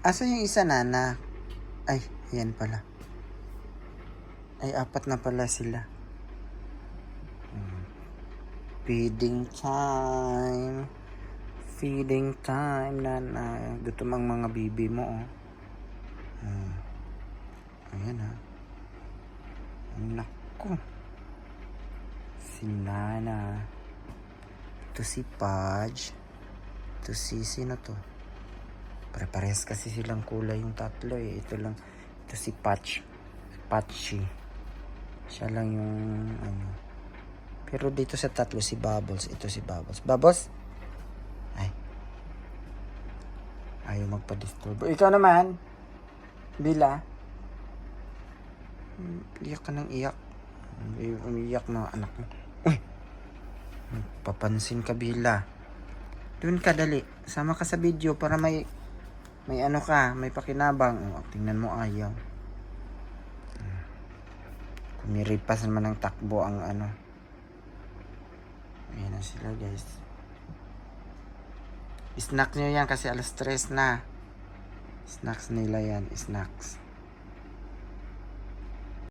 Asa yung isa nana? Ay, yan pala. Ay, apat na pala sila. Hmm. Feeding time. Feeding time, nana. Gutom ang mga bibi mo, oh. Hmm. Ayan, ha. Naku. Si Nana. Ito si Pudge. Ito si, sino to? Pare-pares kasi silang kulay yung tatlo eh. Ito lang. Ito si Patch. Patchy. Siya lang yung ano. Pero dito sa tatlo si Bubbles. Ito si Bubbles. Bubbles? Ay. Ayaw magpa-disturb. Ikaw naman. Bila. Hmm, Iyak ka ng iyak. Ay, Umiiyak na anak mo. Uy! Papansin ka, Bila. Doon ka, dali. Sama ka sa video para may may ano ka, may pakinabang. Oh, tingnan mo ayaw. Kumiripas naman ng takbo ang ano. Ayan na sila guys. Snack nyo yan kasi alas 3 na. Snacks nila yan, snacks.